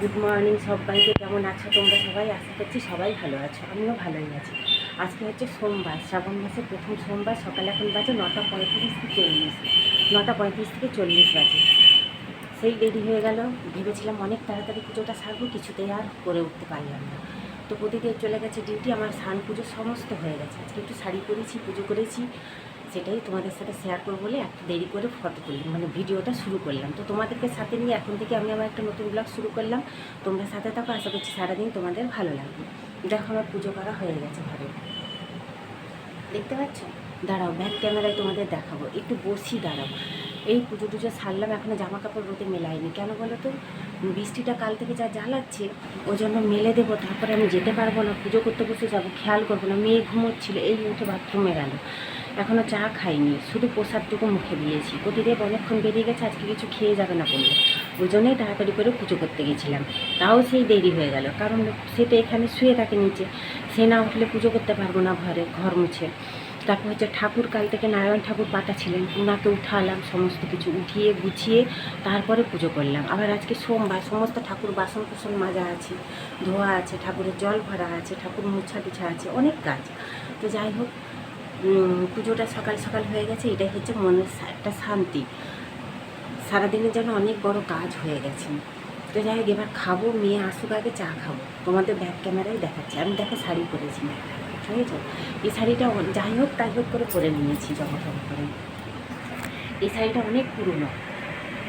Good morning সবাইকে কেমন আছো? তোমরা সবাই আশা করছি সবাই ভালো আছো, আমিও ভালোই আছি। আজকে হচ্ছে সোমবার, শ্রাবণ মাসের প্রথম সোমবার, সকালে এখন বাজে নটা পঁয়ত্রিশ থেকে চল্লিশ। নটা পঁয়ত্রিশ থেকে চল্লিশ বাজে। সেই দেরি হয়ে গেল, ভেবেছিলাম অনেক তাড়াতাড়ি পুজোটা সারবো, কিছুতেই আর করে উঠতে পারলাম না। তো প্রতিদিন চলে গেছে ডিউটি আমার স্নান পুজো সমস্ত হয়ে গেছে। আজকে একটু শাড়ি পরেছি, পুজো করেছি। সেটাই তোমাদের সাথে শেয়ার করব বলে একটু দেরি করে ফটো তুললাম মানে ভিডিওটা শুরু করলাম। তো তোমাদেরকে সাথে নিয়ে এখন থেকে আমি আমার একটা নতুন ব্লগ শুরু করলাম। তোমরা সাথে থাকো, আশা করছি সারাদিন তোমাদের ভালো লাগবে। দেখো আমার পুজো করা হয়ে গেছে ঘরে। দেখতে পাচ্ছ? দাঁড়াও ব্যাক ক্যামেরায় তোমাদের দেখাবো। একটু বসি, দাঁড়াও। এই পুজো টুজো সারলাম এখনও জামা কাপড় রোদে মেলাইনি কেন বলো তো? বৃষ্টিটা কাল থেকে যা জ্বালাচ্ছে, ওই জন্য মেলে দেবো, তারপরে আমি যেতে পারব না। পুজো করতে বসে যাব, খেয়াল করব না। মেয়ে ঘুমোচ্ছিল, এই মুহূর্তে বাথরুমে গেল। এখনও চা খাইনি, শুধু প্রসাদটুকু মুখে দিয়েছি। প্রতিদেব অনেকক্ষণ বেরিয়ে গেছে, আজকে কিছু খেয়ে যাবে না বলল। ওই জন্যই তাড়াতাড়ি করে পুজো করতে গেছিলাম। তাও সেই দেরি হয়ে গেল, কারণ সে তো এখানে শুয়ে থাকে নিচে। সে না উঠলে পুজো করতে পারব না ঘরে, ঘর মুছে। তারপর হচ্ছে ঠাকুর, কাল থেকে নারায়ণ ঠাকুর পাতা ছিলেন। ওনাকে উঠালাম, সমস্ত কিছু উঠিয়ে, গুছিয়ে, তারপরে পুজো করলাম। আবার আজকে সোমবার, সমস্ত ঠাকুর বাসন কুসন মাজা আছে, ধোয়া আছে, ঠাকুরের জল ভরা আছে, ঠাকুর মুছা টুছা আছে, অনেক কাজ। তো যাই হোক পুজোটা সকাল সকাল হয়ে গেছে, এটাই হচ্ছে মনের একটা শান্তি। সারাদিনের জন্য অনেক বড় কাজ হয়ে গেছে। তো যাই হোক, এবার খাব, মেয়ে আসুক আগে, চা খাব। তোমাদের ব্যাক ক্যামেরায় দেখাচ্ছি। আমি দেখো শাড়ি পরেছি। ঠিক আছে এই শাড়িটা যাই হোক, তাই হোক করে পরে নিয়েছি, জমা করে। এই শাড়িটা অনেক পুরনো।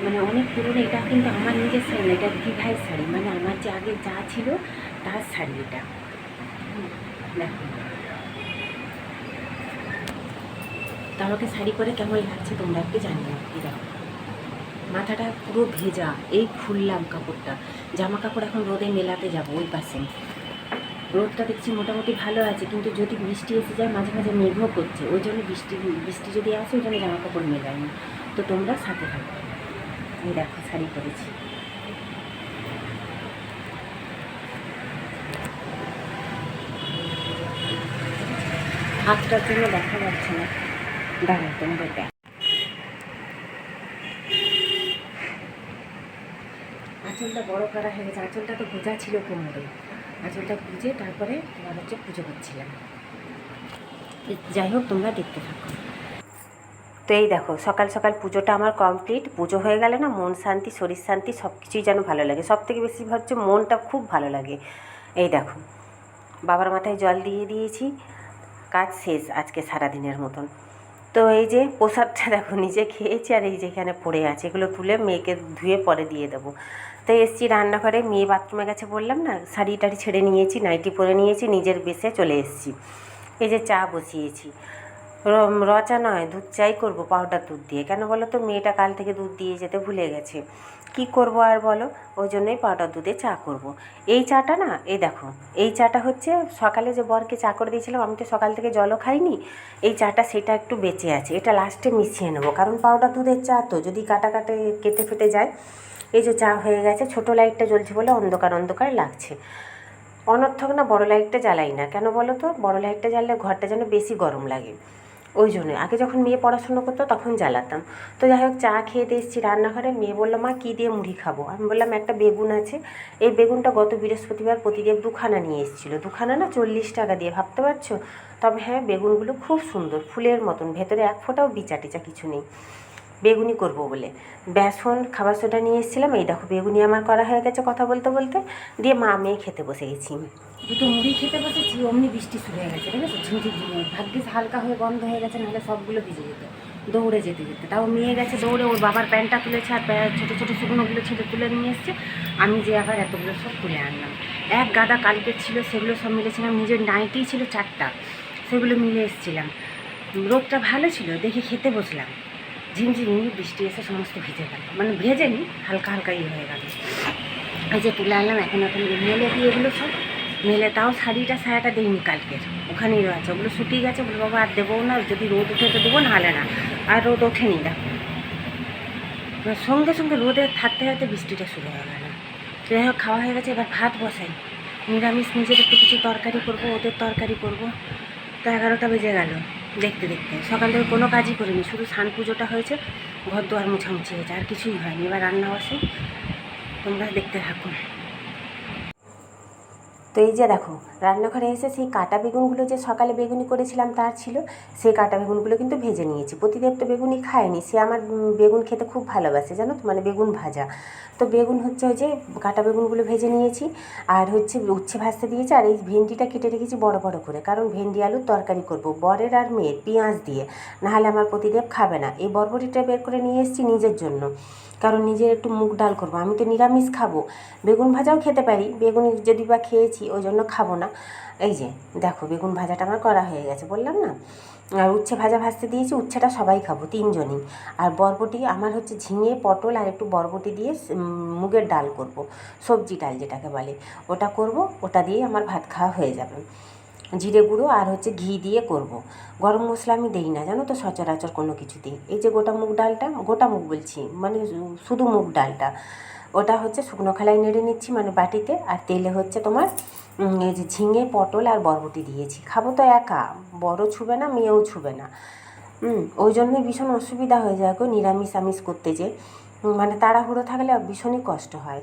মানে অনেক পুরনো, এটা কিন্তু আমার নিজের শাড়ি না, এটা দিভাইয়ের শাড়ি। মানে আমার যে আগে যা ছিল, তার শাড়ি এটা। দেখো। তা আমাকে শাড়ি পরে কেমন লাগছে তোমরা একটু জানিও, এই দেখো। মাথাটা পুরো ভেজা, এই খুললাম কাপড়টা। জামা কাপড় এখন রোদে মেলাতে যাব ওই পাশে। রোদটা দেখছি মোটামুটি ভালো আছে, কিন্তু যদি বৃষ্টি এসে যায়, মাঝে মাঝে মেঘও করছে। ওই জন্য বৃষ্টি বৃষ্টি যদি আসে, ওই জন্য জামা কাপড় মেলাই না তো তোমরা সাথে থাকো। এই দেখো, শাড়ি পরেছি। হাতটার জন্য দেখা যাচ্ছে না। দাঁড়াও তোমাদের দেখ আঁচলটা বড় করা হয়ে গেছে আঁচলটা তো গোজা ছিল কোমরে। আঁচলটা গুজে তারপরে তোমার হচ্ছে পুজো করছিলাম। যাই হোক তোমরা দেখতে থাকো। তো এই দেখো সকাল সকাল পুজোটা আমার কমপ্লিট। পুজো হয়ে গেলে না মন শান্তি শরীর শান্তি সব কিছুই যেন ভালো লাগে। সব থেকে বেশি হচ্ছে মনটা খুব ভালো লাগে। এই দেখো বাবার মাথায় জল দিয়ে দিয়েছি। কাজ শেষ আজকে সারাদিনের মতন। তো এই যে প্রসাদটা দেখো, নিজে খেয়েছি আর এই যেখানে পড়ে আছে। এগুলো তুলে মেয়েকে ধুয়ে পরে দিয়ে দেবো। তো এসছি রান্নাঘরে, মেয়ে বাথরুমে গেছে বললাম না, শাড়ি টাড়ি ছেড়ে নিয়েছি, নাইটি পরে নিয়েছি, নিজের বেসে চলে এসেছি। এই যে চা বসিয়েছি। রচা নয়, দুধ চাই করব, পাউডার দুধ দিয়ে। কেন বলো তো, মেয়েটা কাল থেকে দুধ দিয়ে যেতে ভুলে গেছে। কি করব আর বলো? ওই জন্যই পাউডার দুধে চা করব। এই চাটা না, এই দেখো, এই চাটা হচ্ছে সকালে যে বরকে চা করে দিয়েছিলাম, আমি তো সকাল থেকে জলও খাইনি, এই চাটা সেটা একটু বেঁচে আছে, এটা লাস্টে মিশিয়ে নেব। কারণ পাউডার দুধের চা তো, যদি কাটা কাটে কেটে ফেটে যায়, এই যে চা হয়ে গেছে, ছোটো লাইটটা জ্বলছে বলে অন্ধকার অন্ধকার লাগছে। অনর্থক না, বড় লাইটটা জ্বালাই না। কেন বলো তো? বড় লাইটটা জ্বাললে ঘরটা যেন বেশি গরম লাগে। ওই জন্য আগে যখন মেয়ে পড়াশুনো করতো তখন জ্বালাতাম। তো যাই হোক, চা খেয়ে দিয়ে এসেছি রান্নাঘরে। মেয়ে বলল, মা, কী দিয়ে মুড়ি খাব? আমি বললাম, একটা বেগুন আছে। এই বেগুনটা গত বৃহস্পতিবার প্রতিদেব দুখানা নিয়ে এসেছিল। দুখানা না চল্লিশ টাকা দিয়ে, ভাবতে পারছ? তবে হ্যাঁ বেগুনগুলো খুব সুন্দর, ফুলের মতন। ভেতরে এক ফোঁটাও বিচা টিচা কিছু নেই। বেগুনি করব বলে। বেসন, খাবার সোডা নিয়ে এসেছিলাম, এই দেখো বেগুনি আমার করা হয়ে গেছে কথা বলতে বলতে। দিয়ে মা মেয়ে খেতে বসে গেছি। দুটো মুড়ি খেতে বসেছি, অমনি বৃষ্টি শুরু হয়ে গেছে, ঠিক আছে? ঝিমঝিম ঝিমঝিম। ভাগ্যিস হালকা হয়ে বন্ধ হয়ে গেছে, নাহলে সবগুলো ভিজে যেত, দৌড়ে যেতে যেতে। তাও মেয়ে গেছে দৌড়ে, ওর বাবার প্যান্টটা তুলেছে আর ছোটো ছোটো শুকনোগুলো ছেড়ে তুলে নিয়ে এসছে। আমি যে আবার এতগুলো সব তুলে আনলাম। এক গাদা কালকে ছিল, সেগুলো সব মিলেছিলাম, নিজের নাইটেই ছিল চারটা, সেগুলো মিলে এসেছিলাম। রোদটা ভালো ছিল, দেখে খেতে বসলাম। ঝিমঝিম বৃষ্টি এসে সমস্ত ভিজে গেল। মানে ভেজেনি, হালকা হালকা ইয়ে হয়ে গেল। এই যে তুলে আনলাম, এখন এখন মেলে দিয়ে এগুলো সব? মেলে তাও শাড়িটা সায়াটা দিইনি কালকের ওখানেই রয়েছে। ওগুলো শুকিয়ে গেছে বলে বাবা, আর দেবো না, যদি রোদ উঠে তো দেবো না নাহলে না। আর রোদ ওঠেনি, দেখো। সঙ্গে সঙ্গে রোদে থাকতে থাকতে বৃষ্টিটা শুরু হয়ে গেল। যাই হোক, খাওয়া হয়ে গেছে, এবার ভাত বসাই। নিরামিষ, নিজের একটু কিছু তরকারি করব, ওদের তরকারি করব। তো এগারোটা বেজে গেল। দেখতে দেখতে। সকাল থেকে কোনো কাজই করিনি, শুধু স্নান পুজোটা হয়েছে ঘর দোয়ার মোছামুছি হয়েছে, আর কিছুই হয়নি। এবার রান্না বসে তোমরা দেখতে থাকো। তো এই যে দেখো, রান্নাঘরে এসে সেই কাটা বেগুনগুলো যে সকালে বেগুনি করেছিলাম তার ছিল, সেই কাটা বেগুনগুলো কিন্তু ভেজে নিয়েছি। প্রতিদেব তো বেগুনি খায়নি, সে আমার বেগুন খেতে খুব ভালোবাসে, জানো তো মানে বেগুন ভাজা। তো বেগুন হচ্ছে ওই যে কাটা বেগুনগুলো ভেজে নিয়েছি, আর হচ্ছে উচ্ছে ভাজতে দিয়েছি, আর এই ভেন্ডিটা কেটে রেখেছি বড় বড় করে। কারণ ভেন্ডি আলুর তরকারি করব, বরের আর মেয়ের, পেঁয়াজ দিয়ে। নাহলে আমার প্রতিদেব খাবে না। এই বরবটিটা বের করে নিয়ে এসেছি নিজের জন্য। কারণ নিজের একটু মুগ ডাল করব। আমি তো নিরামিষ খাব। বেগুন ভাজাও খেতে পারি। বেগুন যদি বা খেয়েছি, ওই জন্য খাব না। এই যে, দেখো, বেগুন ভাজাটা আমার করা হয়ে গেছে, বললাম না? আর উচ্ছে ভাজা ভাজতে দিয়েছি, উচ্ছেটা সবাই খাব, তিনজনই। আর বরবটি, আমার হচ্ছে ঝিঙে, পটল আর একটু বরবটি দিয়ে মুগের ডাল করব। সবজি ডাল যেটাকে বলে। ওটা করব, ওটা দিয়েই আমার ভাত খাওয়া হয়ে যাবে। জিরে গুঁড়ো আর হচ্ছে ঘি দিয়ে করব। গরম মশলা আমি দেই না, জানো তো, সচরাচর কোনো কিছুতেই। এই যে গোটা মুগ ডালটা, গোটা মুগ বলছি মানে শুধু মুগ ডালটা। ওটা হচ্ছে শুকনো খোলায় নেড়ে নিচ্ছি মানে বাটিতে, আর তেলে হচ্ছে তোমার এই যে ঝিঙে, পটল আর বরবটি দিয়েছি। খাব তো একা, বড় ছুবে না, মেয়েও ছুবে না। ওই জন্যই ভীষণ অসুবিধা হয়ে যায় গো নিরামিষ আমিষ করতে যে। মানে তাড়াহুড়ো থাকলে ভীষণই কষ্ট হয়।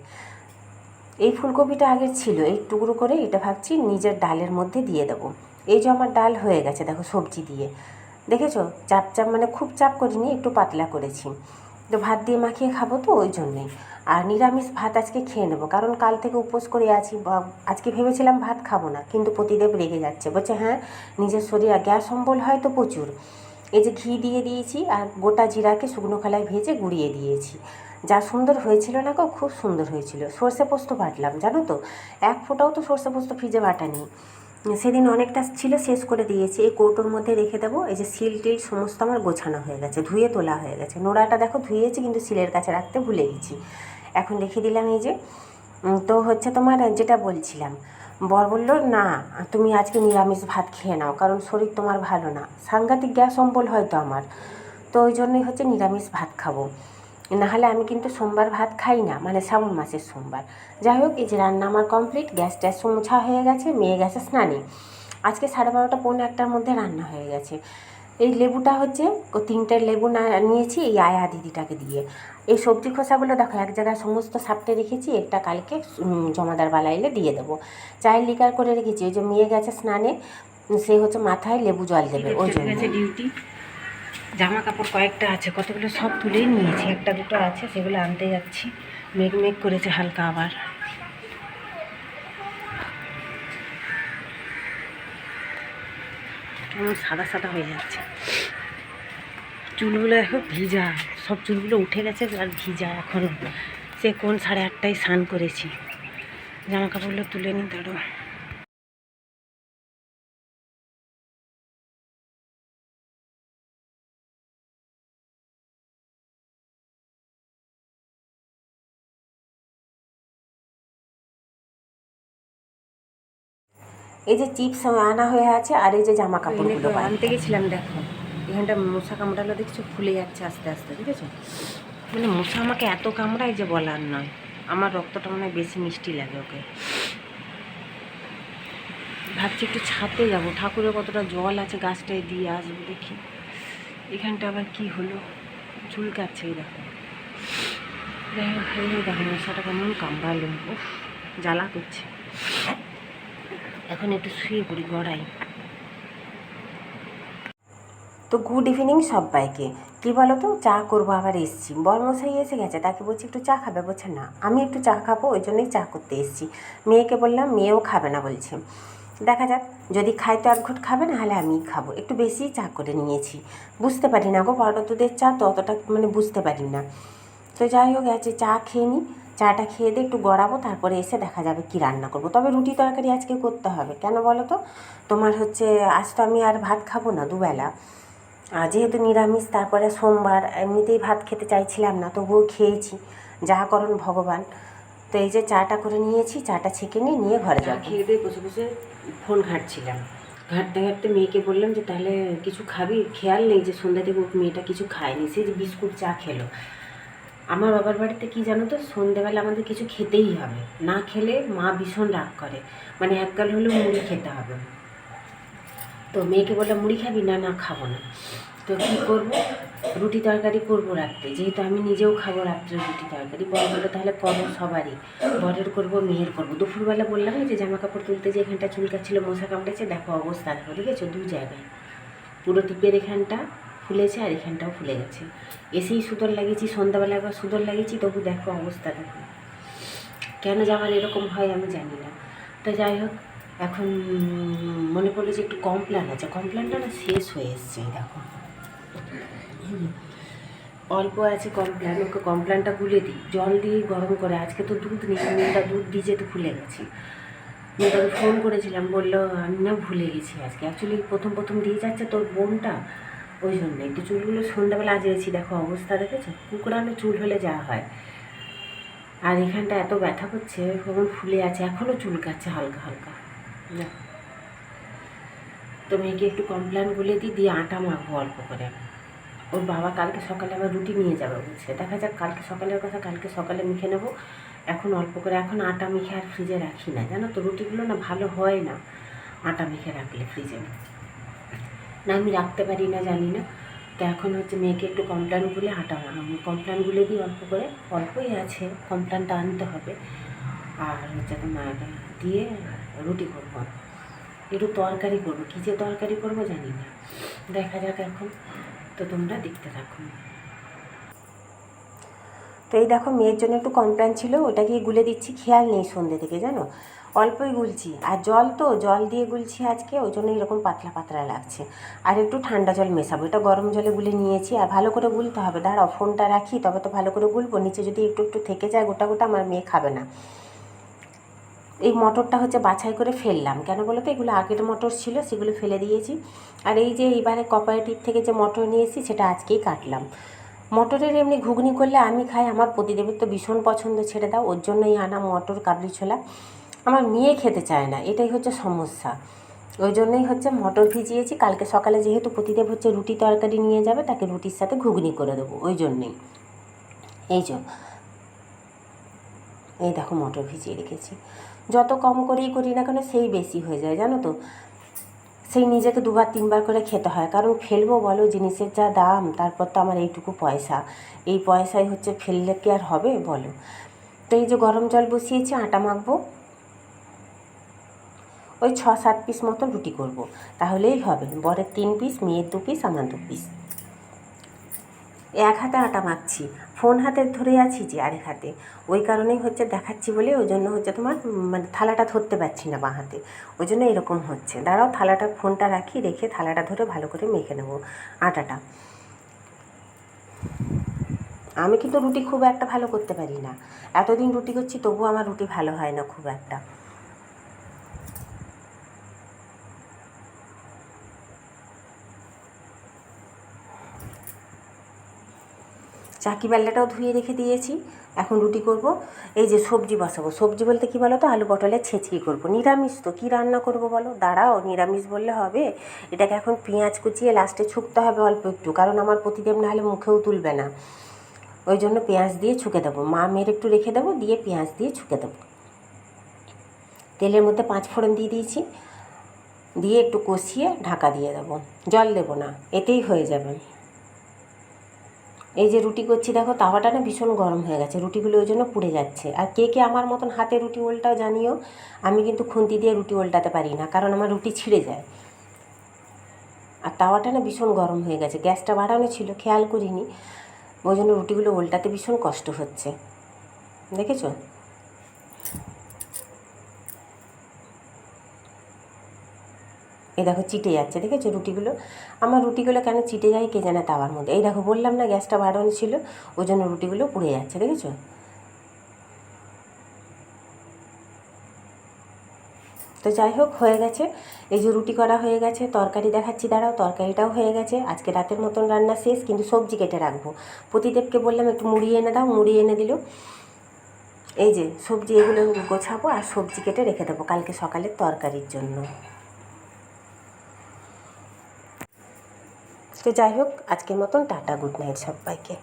এই ফুলকপিটা আগে ছিল, এই টুকরো করে এটা ভাবছি নিজের ডালের মধ্যে দিয়ে দেবো। এই যে আমার ডাল হয়ে গেছে, দেখো সবজি দিয়ে। দেখেছ? চাপ চাপ মানে খুব চাপ করিনি, একটু পাতলা করেছি। তো ভাত দিয়ে মাখিয়ে খাব তো, ওই জন্যেই। আর নিরামিষ ভাত আজকে খেয়ে নেব, কারণ কাল থেকে উপোস করে আছি আজকে ভেবেছিলাম ভাত খাব না, কিন্তু প্রতিদেব রেগে যাচ্ছে। বলছে হ্যাঁ নিজের শরীর গ্যাস অম্বল হয় তো প্রচুর। এই যে ঘি দিয়ে দিয়েছি, আর গোটা জিরাকে শুকনো খোলায় ভেজে গুঁড়িয়ে দিয়েছি। যা সুন্দর হয়েছিল না গো, খুব সুন্দর হয়েছিল। সর্ষে পোস্ত বাটলাম, জানো তো? এক ফোঁটাও তো সর্ষে পোস্ত ফ্রিজে বাটা নেই সেদিন অনেকটা ছিল, শেষ করে দিয়েছি। এই কৌটোর মধ্যে রেখে দেবো, এই যে সিল টিল সমস্ত আমার গোছানো হয়ে গেছে, ধুয়ে তোলা হয়ে গেছে। নোড়াটা দেখো, ধুয়েছি, কিন্তু সিলের কাছে রাখতে ভুলে গেছি। এখন রেখে দিলাম এই যে তো হচ্ছে তোমার যেটা বলছিলাম, বর বলল, না, তুমি আজকে নিরামিষ ভাত খেয়ে নাও, কারণ শরীর তোমার ভালো না। সাংঘাতিক গ্যাস অম্বল হয়তো আমার, তো ওই জন্যই হচ্ছে নিরামিষ ভাত খাব। নাহলে আমি কিন্তু সোমবার ভাত খাই না মানে শ্রাবণ মাসের সোমবার। যাই হোক এই যে রান্না আমার কমপ্লিট গ্যাস ট্যাস মোছা হয়ে গেছে মেয়ে গেছে স্নানে। আজকে সাড়ে বারোটা পৌনে একটার মধ্যে রান্না হয়ে গেছে। এই লেবুটা হচ্ছে ও তিনটে লেবু না নিয়েছি এই আয়া দিদিটাকে দিয়ে। এই সবজি খোসাগুলো দেখো এক জায়গায় সমস্ত সাপটে রেখেছি একটা কালকে জমাদার বালা এলে দিয়ে দেবো। চায়ের লিকার করে রেখেছি ওই যে মেয়ে গেছে স্নানে সে হচ্ছে মাথায় লেবু জল দেবে ওই জন্য। ডিউটি জামা কাপড় কয়েকটা আছে, কতগুলো সব তুলেই নিয়েছি। একটা দুটো আছে, সেগুলো আনতে যাচ্ছি। মেঘ মেঘ করেছে হালকা আবার। সাদা সাদা হয়ে যাচ্ছে। চুলগুলো এখন ভিজা। সব চুলগুলো উঠে গেছে আর ভিজা এখনও সে কোন সাড়ে আটটায় স্নান করেছি। জামা কাপড়গুলো তুলে নিই দাঁড়ো এই যে চিপস আনা হয়ে আছে আর এই যে জামা কাপড়গুলো আনতে গেছিলাম দেখো। এখানটা মশা কামড়ালো দেখছ ফুলে যাচ্ছে আস্তে আস্তে বুঝেছ? মানে মশা আমাকে এত কামড়ায় যে বলার নয়। আমার রক্তটা মনে হয় বেশি মিষ্টি লাগে ওকে। ভাবছি একটু ছাতে যাব। ঠাকুরের কতটা জল আছে গাছটায় দিয়ে আসব দেখি। এখানটা আবার কি হলো? চুলকাচ্ছে এই দেখো। দেখো মশাটা কেমন কামড়ালো। উফ জ্বালা করছে। এখন একটু শুয়ে পড়ি, গড়াই। তো গুড ইভিনিং সবাইকে কী বলো তো চা করব আবার এসছি। বরমশাই এসে গেছে, তাকে বলছি একটু চা খাবে, বলছে না। আমি একটু চা খাব, ওই জন্যই চা করতে এসছি। মেয়েকে বললাম, মেয়েও খাবে না বলছে। দেখা যাক, যদি খাই তো এক ঘুট খাবে না হলে আমিই খাব। একটু বেশিই চা করে নিয়েছি। বুঝতে পারি না গো বড় দুধের চা তো অতটা মানে বুঝতে পারি না। তো যাই হোক আছে চা খেয়ে নিই চাটা খেয়ে দিয়ে একটু গড়াবো তারপরে এসে দেখা যাবে কি রান্না করব। তবে রুটি তরকারি আজকে করতে হবে। কেন বলো তো? তোমার হচ্ছে আজ তো আমি আর ভাত খাব না দুবেলা। আর যেহেতু নিরামিষ তারপরে সোমবার এমনিতেই ভাত খেতে চাইছিলাম না তবুও খেয়েছি। যা করুন ভগবান। তো এই যে চাটা করে নিয়েছি চাটা ছেঁকে নিয়ে নিয়ে ঘরে যাব। খেয়ে দিয়ে বসে বসে ফোন ঘাঁটছিলাম। ঘাঁটতে ঘাঁটতে মেয়েকে বললাম যে তাহলে কিছু খাবি? খেয়াল নেই যে সন্ধ্যা থেকে মেয়েটা কিছু খায়নি। সে যে বিস্কুট চা খেলো। আমার বাবার বাড়িতে কি জানো তো? সন্ধেবেলা আমাদের কিছু খেতেই হবে। না খেলে মা ভীষণ রাগ করে। মানে একগাল হলেও মুড়ি খেতে হবে তো মেয়েকে বললাম, মুড়ি খাবি? না না, খাব না। তো কী করব? রুটি তরকারি করব রাত্রে। যেহেতু আমি নিজেও খাব রাত্রে রুটি তরকারি, বড় হলে তাহলে করো সবারই। বরের করব, মেয়ের করব। দুপুরবেলা বললাম যে জামা কাপড় তুলতে যে এখানটা চুলকাচ্ছিল, মশা কামড়েছে, দেখো অবস্থা, দেখো, দেখেছ? দু জায়গায়। পুরো টিপের এখানটা ফুলেছে আর এখানটাও ফুলে গেছে। এসেই সুতোর লাগিয়েছি সন্ধ্যাবেলা একবার সুতোর লাগিয়েছি, তবু দেখো অবস্থা দেখো। কেন যে আমার এরকম হয় আমি জানি না। তো যাই হোক, এখন মনে পড়ল যে একটু কমপ্ল্যান আছে। কমপ্ল্যানটা না শেষ হয়ে এসছে দেখো। অল্প আছে কমপ্ল্যান ওকে কমপ্ল্যানটা গুলে দিই। জল দিয়ে গরম করে, আজকে তো দুধ নেই মেয়েটা দুধ দিয়ে যেতে ভুলে গেছি। মেয়েটাকে ফোন করেছিলাম, বলল আমি না ভুলে গেছি আজকে। অ্যাকচুয়ালি প্রথম প্রথম দিয়ে যাচ্ছে তোর বোনটা। ওই জন্য, একটু চুলগুলো সন্ধ্যাবেলা আজেছি দেখো অবস্থা দেখেছ? কুকুরানো চুল হলে যা হয়। আর এখানটা এত ব্যথা করছে কেমন ফুলে আছে এখনও চুল চুলকাচ্ছে হালকা হালকা। না তো মেয়েকে একটু কমপ্লেন বলে দিই, দিয়ে আটা মাখবো অল্প করে। ওর বাবা কালকে সকালে আবার রুটি নিয়ে যাবে বলছে। দেখা যাক, কালকে সকালের কথা, কালকে সকালে মেখে নেব। এখন অল্প করে, এখন আটা মেখে আর ফ্রিজে রাখি না। জানো তো, রুটিগুলো না ভালো হয় না, আটা মেখে রাখলে ফ্রিজে না, আমি রাখতে পারি না, জানি না। তো এখন হচ্ছে মেয়েকে একটু কমপ্ল্যান গুলে আটা কমপ্ল্যান গুলে দিই অল্প করে, অল্পই আছে কমপ্ল্যানটা আনতে হবে। আর হচ্ছে তোমার দিয়ে রুটি করব। একটু তরকারি করব। কী যে তরকারি করব জানি না। দেখা যাক এখন। তো তোমরা দেখতে থাকো। তো এই দেখো, মেয়ের জন্য একটু কমপ্ল্যান ছিল। ওটাকে গুলে দিচ্ছি। খেয়াল নেই সন্ধ্যে থেকে, জানো? অল্পই গুলছি। আর জল তো, জল দিয়ে গুলছি আজকে, ওই জন্য এরকম পাতলা পাতলা লাগছে। আর একটু ঠান্ডা জল মেশাবো। এটা গরম জলে গুলে নিয়েছি, আর ভালো করে গুলতে হবে। দাঁড়াও, ফোনটা রাখি, তবে তো ভালো করে গুলবো। নিচে যদি একটু একটু থেকে যায়, গোটা গোটা আমার মেয়ে খাবে না। এই মটরটা হচ্ছে বাছাই করে ফেললাম। কেন বলো তো? এগুলো আগের মটর ছিল, সেগুলো ফেলে দিয়েছি। আর এই যে এইবারে কোপারেটিভ থেকে যে মটর নিয়েছি সেটা আজকেই কাটলাম। মটরের এমনি ঘুগনি করলে আমি খাই, আমার প্রতিদেবের তো ভীষণ পছন্দ, ছেড়ে দাও। ওর জন্যই আনা মটর, কাবলি ছোলা। আমার মেয়ে খেতে চায় না, এটাই হচ্ছে সমস্যা। ওই জন্যই হচ্ছে মটর ভিজিয়েছি, কালকে সকালে যেহেতু প্রতিদেব হচ্ছে রুটি তরকারি নিয়ে যাবে, তাকে রুটির সাথে ঘুগনি করে দেবো, ওই জন্যেই। এই যে, এই দেখো মটর ভিজিয়ে রেখেছি। যত কম করেই করি না কেন সেই বেশি হয়ে যায়, জানো তো? সেই নিজেকে দুবার তিনবার করে খেতে হয়, কারণ ফেলব বলো জিনিসের যা দাম, তারপর তো আমার এইটুকু পয়সা। এই পয়সায় হচ্ছে ফেললে কি আর হবে বলো? তো এই যে গরম জল বসিয়েছি, আটা মাখবো। ওই ছ সাত পিস মতো রুটি করব। তাহলেই হবে। বরের তিন পিস মেয়ের দু পিস আমার দু পিস এক হাতে আটা মাখছি। ফোন হাতে ধরে আছি যে আরেক হাতে। ওই কারণেই হচ্ছে দেখাচ্ছি বলে, ওই জন্য হচ্ছে তোমার মানে থালাটা ধরতে পারছি না বাঁ হাতে। ওই জন্য এরকম হচ্ছে। দাঁড়াও, থালাটা, ফোনটা রাখি, রেখে থালাটা ধরে ভালো করে মেখে নেব আটাটা। আমি কিন্তু রুটি খুব একটা ভালো করতে পারি না। এতদিন রুটি করছি, তবুও আমার রুটি ভালো হয় না খুব একটা। চাকি বেল্লাটাও ধুয়ে রেখে দিয়েছি। এখন রুটি করব। এই যে সবজি বসাবো। সবজি বলতে কি বলো তো আলু পটলের ছেঁচকি করব। নিরামিষ তো, কী রান্না করব বলো? দাঁড়াও, নিরামিষ বললে হবে। এটাকে এখন পেঁয়াজ কুচিয়ে লাস্টে ছুকতে হবে অল্প একটু, কারণ আমার প্রতিদেব না হলে মুখেও তুলবে না। ওই জন্য পেঁয়াজ দিয়ে ছুকে দেবো। মা মেয়ের একটু রেখে দেবো, দিয়ে পেঁয়াজ দিয়ে ছুকে দেবো। তেলের মধ্যে পাঁচ ফোড়ন দিয়ে দিয়েছি। দিয়ে একটু কষিয়ে ঢাকা দিয়ে দেবো। জল দেবো না, এতেই হয়ে যাবে। এই যে রুটি করছি, দেখো তাওয়াটা না ভীষণ গরম হয়ে গেছে, রুটিগুলো ওই জন্য পুড়ে যাচ্ছে। আর কে কে আমার মতন হাতে রুটি ওল্টাও জানিও, আমি কিন্তু খুন্তি দিয়ে রুটি ওল্টাতে পারি না, কারণ আমার রুটি ছিঁড়ে যায়। আর তাওয়াটা না ভীষণ গরম হয়ে গেছে, গ্যাসটা বাড়ানো ছিল, খেয়াল করিনি, ওই জন্য রুটিগুলো ওল্টাতে ভীষণ কষ্ট হচ্ছে। দেখেছ? এই দেখো চিটে যাচ্ছে, দেখেছ রুটিগুলো? আমার রুটিগুলো কেন চিটে যায় কে জানে তাওয়ার মধ্যে। এই দেখো বললাম না গ্যাসটা বাড়ানো ছিল, ওই জন্য রুটিগুলো পুড়ে যাচ্ছে, দেখেছ? তো যাই হোক, হয়ে গেছে। এই যে রুটি করা হয়ে গেছে, তরকারি দেখাচ্ছি, দাঁড়াও, তরকারিটাও হয়ে গেছে। আজকে রাতের মতন রান্না শেষ, কিন্তু সবজি কেটে রাখব। প্রতিদেবকে বললাম, একটু মুড়ি এনে দাও, মুড়ি এনে দিল। এই যে সবজি এগুলো গোছাবো আর সবজি কেটে রেখে দেবো কালকে সকালের তরকারির জন্য। তো যাই হোক আজকের মতন টাটা গুড নাইট সবাইকে।